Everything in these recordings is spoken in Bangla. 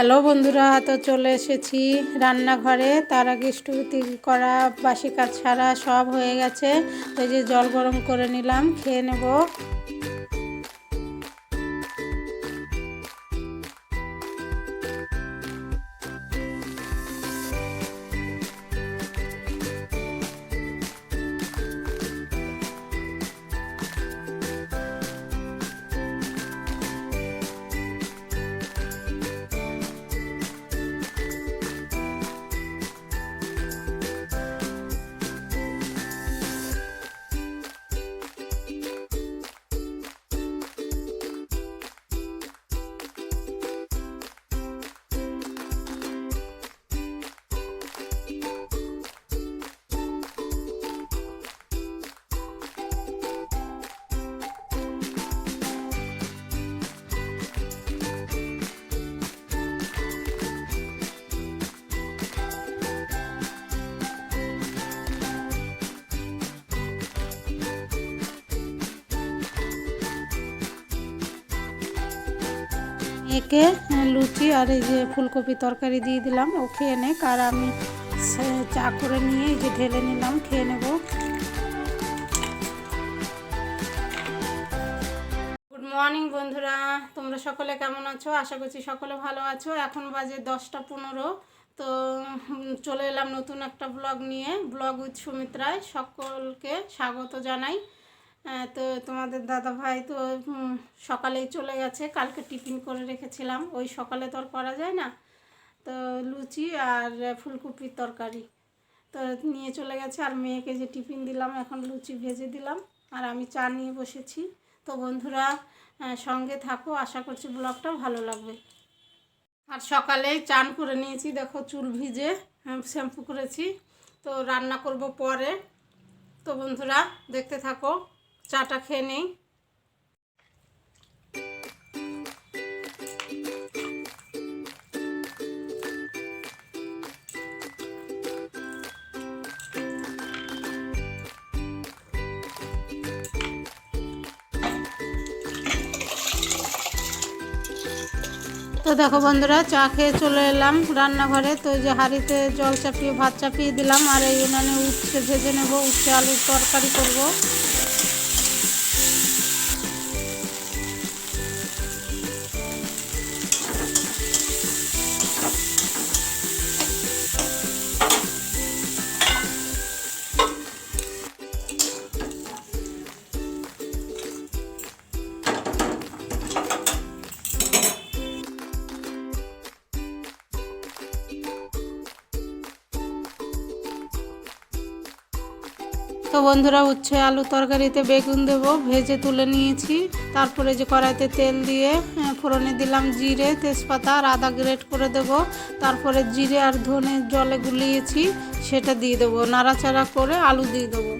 হ্যালো বন্ধুরা, তো চলে এসেছি রান্নাঘরে। তার আগে স্টুতি করা, বাসি কাজ ছাড়া সব হয়ে গেছে। ওই যে জল গরম করে নিলাম, খেয়ে নেব। একে লুচি আর এই যে ফুলকপি তরকারি দিয়ে দিলাম, ও খেয়ে নে আর আমি চা করে নিয়ে এই যে ঢেলে নিলাম, খেয়ে নেব। গুড মর্নিং বন্ধুরা। তোমরা সকলে কেমন আছো? আশা করছি সকলে ভালো আছো। এখন বাজে দশটা পনেরো। তো চলে এলাম নতুন একটা ব্লগ নিয়ে। ব্লগ উইথ সুমিত্রায় সকলকে স্বাগত জানাই। তো তোমাদের দাদা ভাই তো সকালেই চলে গেছে। কালকে টিফিন করে রেখেছিলাম। ওই সকালে তো আর করা যায় না। তো লুচি আর ফুলকপির তরকারি। তো নিয়ে চলে গেছে। আর মেয়েকে যে টিফিন দিলাম, এখন লুচি ভেজে দিলাম। আর আমি চা নিয়ে বসেছি। তো বন্ধুরা সঙ্গে থাকো। আশা করছি ব্লগটা ভালো লাগবে। আর সকালে চান করে নিয়েছি। দেখো, চুল ভিজে শ্যাম্পু করেছি। তো রান্না করব পরে। তো বন্ধুরা, দেখতে থাকো। চাটা খেয়ে নেই। তো দেখো বন্ধুরা, চা খেয়ে চলে এলাম রান্নাঘরে। তো যে হাঁড়িতে জল চাপিয়ে, ভাত চাপিয়ে দিলাম, আর এই উনানে উচ্ছে ভেজে নেব, উচ্ছে আলুর তরকারি করব। তো বন্ধুরা উচ্ছে আলু তরকারিতে বেগুন দেব ভেজে তুলে নিয়েছি। তারপরে যে কড়াইতে তেল দিয়ে আহ, ফোড়নে দিলাম জিরে তেজপাতা আর আদা গ্রেট করে দেব। তারপরে জিরে আর ধনে জলে গুলিয়েছি সেটা দিয়ে দেবো। নাড়াচাড়া করে আলু দিয়ে দেবো।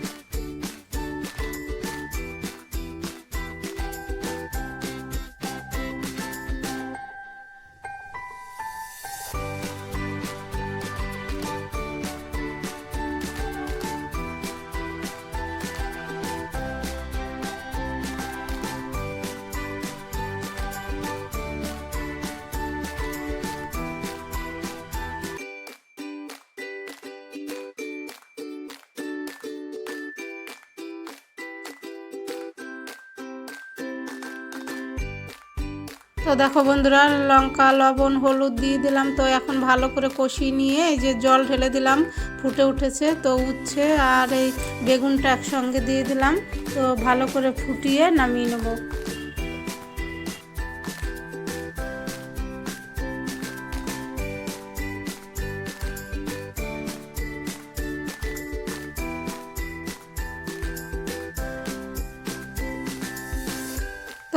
তো দেখো বন্ধুরা, লঙ্কা, লবণ, হলুদ দিয়ে দিলাম। তো এখন ভালো করে কষিয়ে নিয়ে এই যে জল ঢেলে দিলাম, ফুটে উঠেছে, তো উচ্ছে আর এই বেগুনটা একসঙ্গে দিয়ে দিলাম। তো ভালো করে ফুটিয়ে নামিয়ে নেব।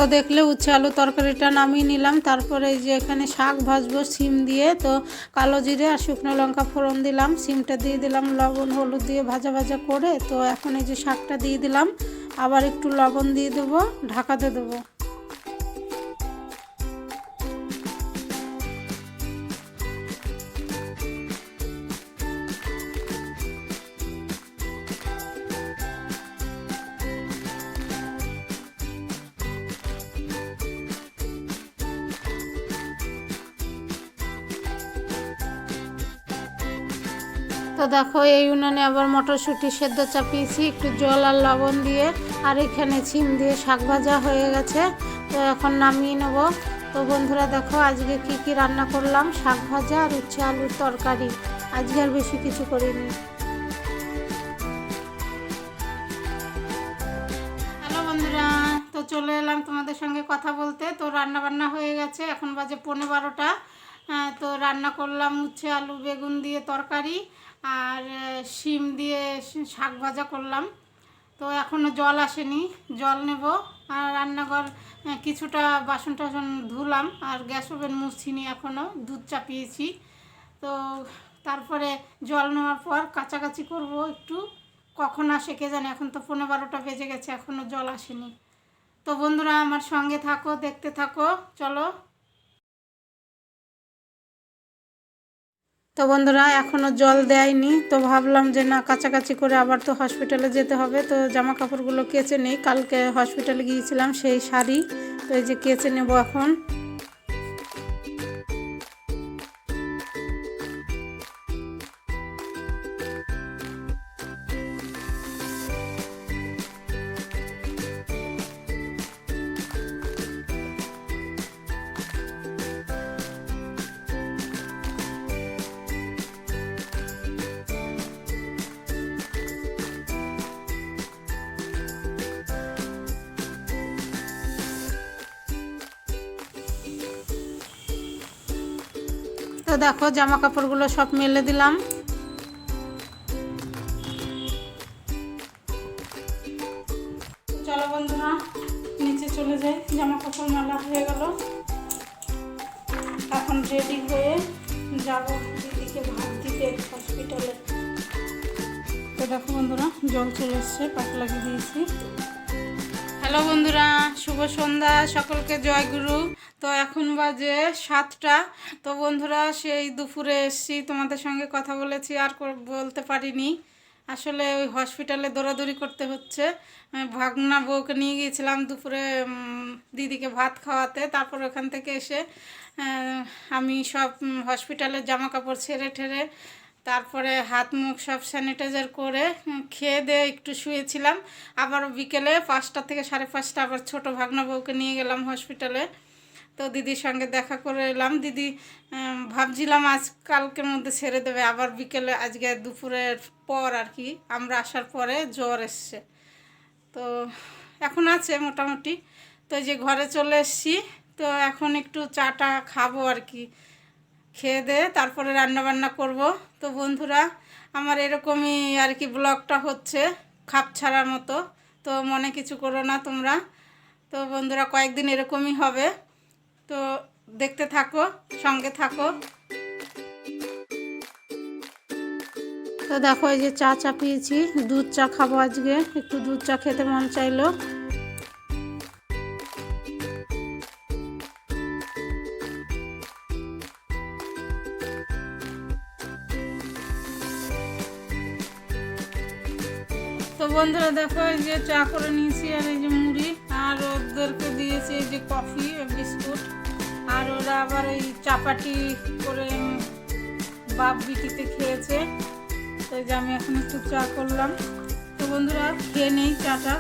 তো দেখলে উচ্ছে আলু তরকারিটা নামিয়ে নিলাম। তারপরে এই যে এখানে শাক ভাজবো সিম দিয়ে। তো কালো জিরে আর শুকনো লঙ্কা ফোড়ন দিলাম। সিমটা দিয়ে দিলাম, লবণ, হলুদ দিয়ে ভাজা ভাজা করে। তো এখন এই যে শাকটা দিয়ে দিলাম। আবার একটু লবণ দিয়ে দেবো ঢাকাতে দেবো। তো দেখো, এই উনানে আবার মটরশুঁটি সেদ্ধ চাপিয়েছি, একটু জল আর লবণ দিয়ে, আর এখানে ছিম দিয়ে শাক ভাজা হয়ে গেছে। তো এখন নামিয়ে নেব। তো বন্ধুরা দেখো, আজকে কি কি রান্না করলাম, শাক ভাজা আর উচ্ছে আলুর তরকারি। আজকে আর বেশি কিছু করিনি। হ্যালো বন্ধুরা, তো চলে এলাম তোমাদের সঙ্গে কথা বলতে। তো রান্না বান্না হয়ে গেছে, এখন বাজে পনেরো বারোটা। তো রান্না করলাম উচ্ছে আলু বেগুন দিয়ে তরকারি। আর শিম দিয়ে শাক ভাজা করলাম। তো এখনও জল আসেনি, জল নেব। আর রান্নাঘর কিছুটা বাসন টাসন ধুলাম আর গ্যাস ওভেন মুছছিনি এখনও দুধ চাপিয়েছি। তো তারপরে জল নেওয়ার পর কাছাকাছি করব একটু। কখন আসে কে জানে, এখন তো পনেরো বারোটা বেজে গেছে এখনও জল আসেনি। তো বন্ধুরা, আমার সঙ্গে থাকো, দেখতে থাকো, চলো। তো বন্ধুরা এখনও জল দেয়নি, তো ভাবলাম যে না, কাছাকাছি করে আবার তো হসপিটালে যেতে হবে। তো জামা কাপড়গুলো কেচে নেই, কালকে হসপিটালে গিয়েছিলাম সেই শাড়ি, তো এই যে কেচে নেব এখন। তো দেখো জামা কাপড়গুলো সব মেলে দিলাম। চলো বন্ধুরা, নিচে চলে যাই। জামা কাপড় মেলা হয়ে গেল। এখন রেডি হয়ে যাব দিদিকে ভাত দিতে হসপিটালে তো দেখো বন্ধুরা, জল চলে এসছে পাক লাগিয়ে দিয়েছি। হ্যালো বন্ধুরা, শুভ সন্ধ্যা, সকলকে জয় গুরু। তো এখন বাজে সাতটা। তো বন্ধুরা, সেই দুপুরে এসছি, তোমাদের সঙ্গে কথা বলেছি, আর বলতে পারিনি। আসলে ওই হসপিটালে দৌড়াদৌড়ি করতে হচ্ছে। ভাগনা বউকে নিয়ে গিয়েছিলাম দুপুরে দিদিকে ভাত খাওয়াতে। তারপর ওখান থেকে এসে আমি সব হসপিটালের জামা কাপড় ছেড়ে ঠেড়ে তারপরে হাত মুখ সব স্যানিটাইজার করে খেয়ে দিয়ে একটু শুয়েছিলাম। আবার বিকেলে পাঁচটা থেকে সাড়ে পাঁচটা আবার ছোটো ভাগনা বউকে নিয়ে গেলাম হসপিটালে তো দিদির সঙ্গে দেখা করে এলাম। দিদি ভাবছিলাম আজ কালকের মধ্যে ছেড়ে দেবে। আবার বিকেলে আজকে দুপুরের পর আর কি, আমরা আসার পরে জ্বর এসছে। তো এখন আছে মোটামুটি। তো যে ঘরে চলে এসছি। তো এখন একটু চাটা খাব আর কি। খেয়ে দে, তারপরে রান্না বান্না করব। তো বন্ধুরা, আমার এরকমই আর কি ব্লগটা হচ্ছে, খাপ ছাড়ার মতো। তো মনে কিছু করো না তোমরা। তো বন্ধুরা, কয়েকদিন এরকমই হবে। তো দেখতে থাকো, সঙ্গে থাকো। তো দেখো, এই যে চা চাপিয়েছি, দুধ চা খাব আজকে। একটু দুধ চা খেতে মন চাইলো। বন্ধুরা দেখো, এই যে চা করে নিয়েছি আর এই যে মুড়ি, আর ওদেরকে দিয়েছি এই যে কফি বিস্কুট। আর ওরা আবার এই চাপাটি করে বাপ বিটিতে খেয়েছে। তো যে আমি এখন একটু চা করলাম। তো বন্ধুরা, খেয়ে নেই চাটা।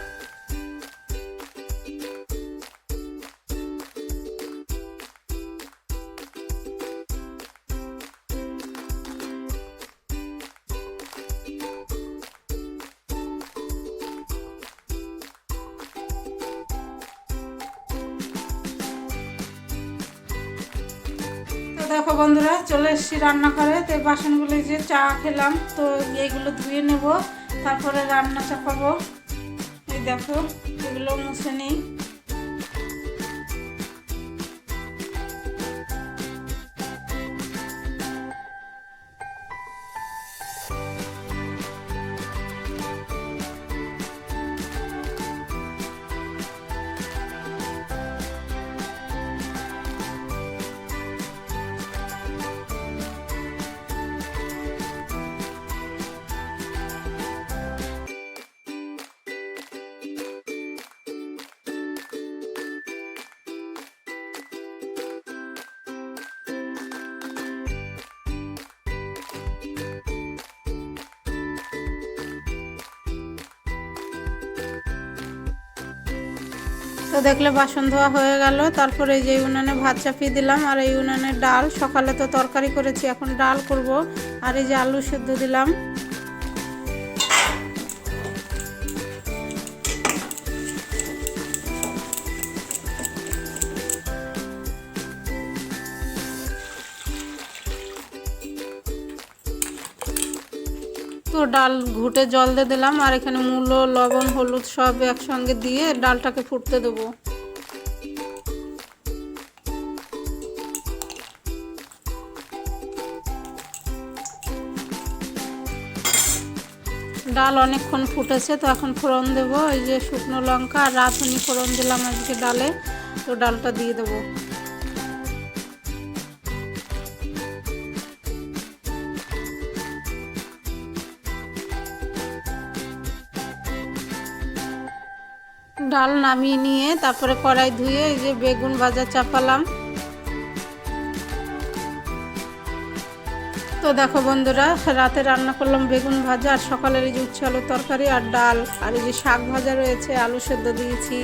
দেখো বন্ধুরা, চলে এসেছি রান্নাঘরে। তো এই বাসনগুলো যে চা খেলাম, তো এইগুলো ধুয়ে নেব, তারপরে রান্না চাপাবো। এই দেখো, এগুলো মুছে নিই। তো দেখলে বাসন ধোয়া হয়ে গেল। তারপরে এই যে উনানে ভাত চাপিয়ে দিলাম আর এই উনানে ডাল। সকালে তো তরকারি করেছি, এখন ডাল করব। আর এই যে আলু সেদ্ধ দিলাম। ডাল ঘুটে জল দিয়ে দিলাম আর এখানে মূলো, লবণ, হলুদ সব একসঙ্গে দিয়ে ডালটাকে ফুটতে দেবো। ডাল অনেকক্ষণ ফুটেছে, তো এখন ফোড়ন দেবো, এই যে শুকনো লঙ্কা আর রাঁধুনি ফোড়ন দিলাম আজকে ডালে, তো ডালটা দিয়ে দেবো। ডাল নামিয়ে নিয়ে তারপরে কড়াই ধুয়ে এই যে বেগুন ভাজা চাপালাম। তো দেখো বন্ধুরা, রাতে রান্না করলাম বেগুন ভাজা আর সকালের এই যে উচ্ছে আলুর তরকারি আর ডাল আর এই যে শাক ভাজা রয়েছে, আলু সেদ্ধ দিয়েছি।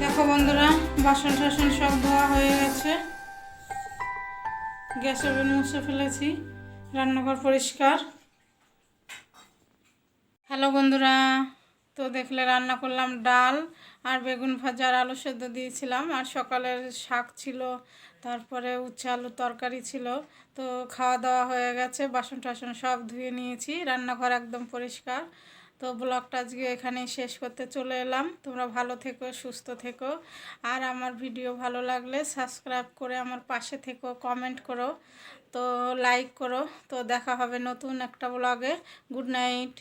দেখো বন্ধুরা, বাসন টাসন সব ধোয়া হয়ে গেছে। গ্যাসের ওভেন মুছে ফেলেছি, রান্নাঘর পরিষ্কার। হ্যালো বন্ধুরা তো দেখলে রান্না করলাম ডাল আর বেগুন ভাজা আর আলু সেদ্ধ দিয়েছিলাম। আর সকালের শাক ছিল, তারপরে উচ্ছে আলুর তরকারি ছিল। তো খাওয়া দাওয়া হয়ে গেছে, বাসন টাসন সব ধুয়ে নিয়েছি, রান্নাঘর একদম পরিষ্কার। তো ব্লগটা আজকে এখানেই শেষ করতে চলে এলাম। তোমরা ভালো থেকো, সুস্থ থেকো। আর আমার ভিডিও ভালো লাগলে সাবস্ক্রাইব করে আমার পাশে থেকো, কমেন্ট করো, তো লাইক করো। তো দেখা হবে নতুন একটা ব্লগে। Good night.